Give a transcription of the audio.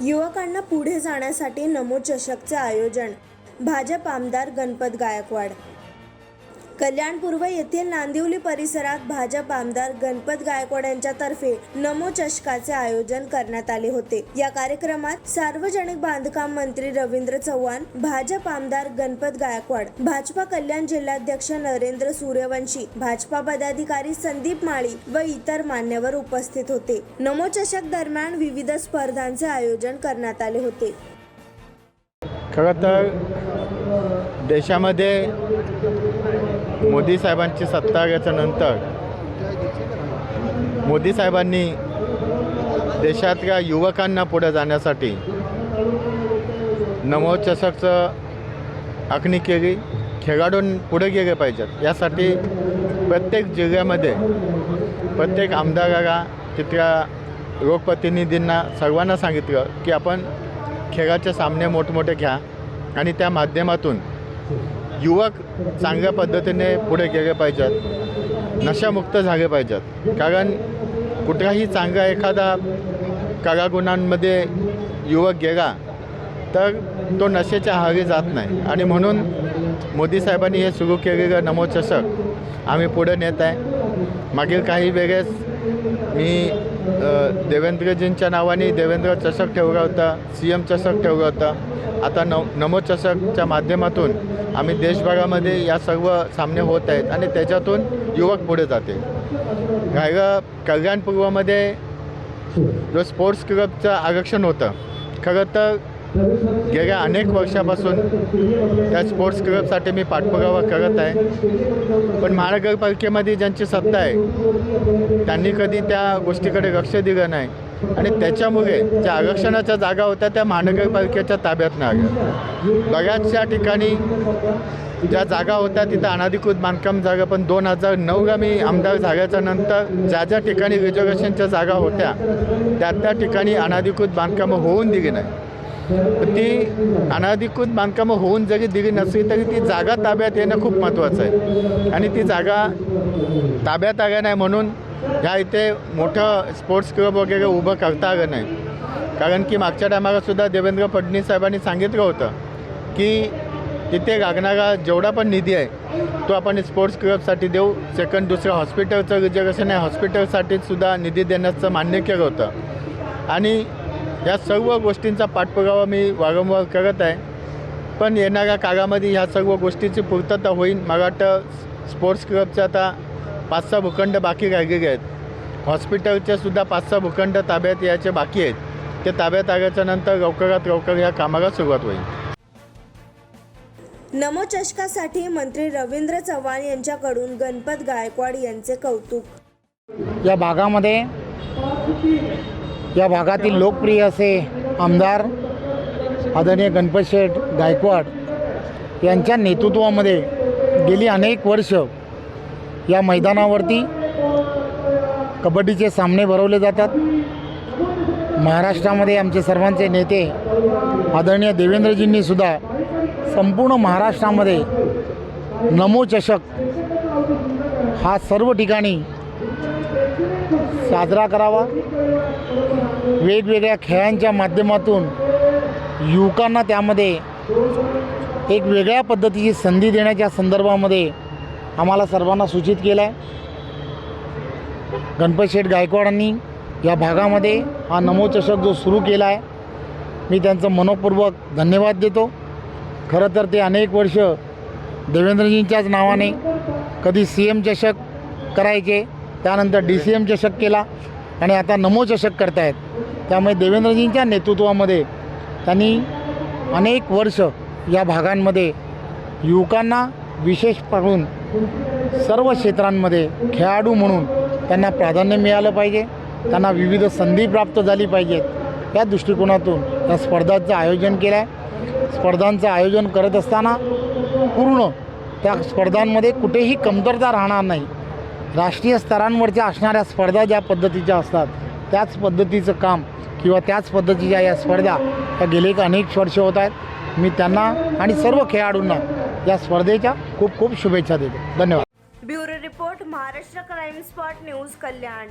युवकांना पुढे जाण्यासाठी नमो चषकचे आयोजन भाजप आमदार गणपत गायकवाड कल्याणपूर्व येथील नांदिवली परिसरात भाजप आमदार गणपत गायकवाड यांच्यातर्फे नमो चषकाचे आयोजन करण्यात आले होते. या कार्यक्रमात सार्वजनिक बांधकाम मंत्री रवींद्र चव्हाण भाजप आमदार गणपत गायकवाड भाजपा कल्याण जिल्हाध्यक्ष नरेंद्र सूर्यवंशी भाजपा पदाधिकारी संदीप माळी व इतर मान्यवर उपस्थित होते. नमो चषक दरम्यान विविध स्पर्धांचे आयोजन करण्यात आले होते. खरं तर देशामध्ये मोदी साहेबांची सत्ता आल्याच्यानंतर मोदी साहेबांनी देशातल्या युवकांना पुढे जाण्यासाठी नमो आखणी केली. खेळाडू पुढे गेले पाहिजेत. यासाठी प्रत्येक जिल्ह्यामध्ये प्रत्येक आमदाराला तिथल्या लोकप्रतिनिधींना सर्वांना सांगितलं की आपण खेळाचे सामने मोठमोठे घ्या आणि त्या माध्यमातून युवक चांगल्या पद्धतीने पुढे गेले पाहिजेत. नशामुक्त झाले पाहिजेत. कारण कुठलाही चांगला एखादा कलागुणांमध्ये युवक गेला तर तो नशेच्या आहारी जात नाही. आणि म्हणून मोदी साहेबांनी हे सुरू केलेलं नमोचषक आम्ही पुढे नेत आहे. मागील काही वेळेस मी देवेंद्रजींच्या नावाने देवेंद्र चषक ठेवला होता सी एम चषक ठेवला होता. आता न नमो चषकच्या माध्यमातून आम्ही देशभरामध्ये या सर्व सामने होत आहेत आणि त्याच्यातून युवक पुढे जाते राहिलं कल्याणपूर्वमध्ये जो स्पोर्ट्स क्लबचं आरक्षण होतं खरं तर गेल्या अनेक वर्षापासून त्या स्पोर्ट्स क्लबसाठी मी पाठपुरावा करत आहे. पण महानगरपालिकेमध्ये ज्यांची सत्ता आहे त्यांनी कधी त्या गोष्टीकडे लक्ष दिलं नाही. आणि त्याच्यामुळे ज्या आरक्षणाच्या जागा होत्या त्या महानगरपालिकेच्या ताब्यात नाही आल्या. बऱ्याचशा ठिकाणी ज्या जागा होत्या तिथं अनाधिकृत बांधकाम जागा पण दोन हजार नऊला मी आमदार झाल्याच्यानंतर ज्या ज्या ठिकाणी रिझर्वेशनच्या जागा होत्या त्या त्या ठिकाणी अनाधिकृत बांधकामं होऊन दिली नाही. ती अनाधिकृत बांधकामं होऊन जरी दिली नसली तरी ती जागा ताब्यात येणं खूप महत्त्वाचं आहे. आणि ती जागा ताब्यात आल्या नाही म्हणून ह्या इथे मोठं स्पोर्ट्स क्लब वगैरे उभं करता आलं नाही. कारण की मागच्या टायमालासुद्धा देवेंद्र फडणवीस साहेबांनी सांगितलं होतं की तिथे लागणारा जेवढा पण निधी आहे तो आपण स्पोर्ट्स क्लबसाठी देऊ. सेकंड दुसरं हॉस्पिटलचं रिजर्वेशन आहे. हॉस्पिटलसाठी सुद्धा निधी देण्याचं मान्य केलं होतं. आणि या सर्व गोष्टींचा पाठपुरावा मी वारंवार करत आहे. पण येणाऱ्या काळामध्ये ह्या सर्व गोष्टीची पूर्तता होईल. मला वाटतं स्पोर्ट्स क्लबचे आता पाच सहा भूखंड बाकी राहिलेले आहेत. हॉस्पिटलचे सुद्धा पाच सहा भूखंड ताब्यात यायचे बाकी आहेत. ते ताब्यात आल्याच्यानंतर लवकरात लवकर या कामाला सुरुवात होईल. नमो चषकासाठी मंत्री रवींद्र चव्हाण यांच्याकडून गणपत गायकवाड यांचे कौतुक. या भागामध्ये या भागातील लोकप्रिय असे आमदार आदरणीय गणपत शेठ गायकवाड यांच्या नेतृत्वामध्ये गेली अनेक वर्ष या मैदानावरती कबड्डीचे सामने भरवले जातात. महाराष्ट्रामध्ये आमचे सर्वांचे नेते आदरणीय देवेंद्रजींनीसुद्धा संपूर्ण महाराष्ट्रामध्ये नमो चषक हा सर्व ठिकाणी साजरा करावा. वेगवेगळ्या खेळांच्या माध्यमातून युवकांना त्यामध्ये एक वेगळ्या पद्धतीची संधी देण्याच्या संदर्भामध्ये आम्हाला सर्वांना सूचित केलं आहे गणपत शेठ गायकवाडांनी या भागामध्ये हा नमोचषक जो सुरू केला आहे मी त्यांचं मनपूर्वक धन्यवाद देतो. खरं तर ते अनेक वर्ष देवेंद्रजींच्याच नावाने कधी सी एम चषक करायचे त्यानंतर डी सी एम चषक केला आणि आता नमो चषक करतायत. त्यामुळे देवेंद्रजींच्या नेतृत्वामध्ये त्यांनी अनेक वर्ष या भागांमध्ये युवकांना विशेष पाहून सर्व क्षेत्रांमध्ये खेळाडू म्हणून त्यांना प्राधान्य मिळालं पाहिजे. त्यांना विविध संधी प्राप्त झाली पाहिजेत. या दृष्टिकोनातून या स्पर्धांचं आयोजन केलं आहे स्पर्धांचं आयोजन करत असताना पूर्ण त्या स्पर्धांमध्ये कुठेही कमतरता राहणार नाही. राष्ट्रीय स्तरांवरच्या असणाऱ्या स्पर्धा ज्या पद्धतीच्या असतात त्याच पद्धतीचं काम किंवा त्याच पद्धतीच्या या स्पर्धा या गेले एक अनेक वर्ष होत आहेत. मी त्यांना आणि सर्व खेळाडूंना या स्पर्धेच्या खूप खूप शुभेच्छा देतो. धन्यवाद. Bureau report Maharashtra crime spot news Kalyan.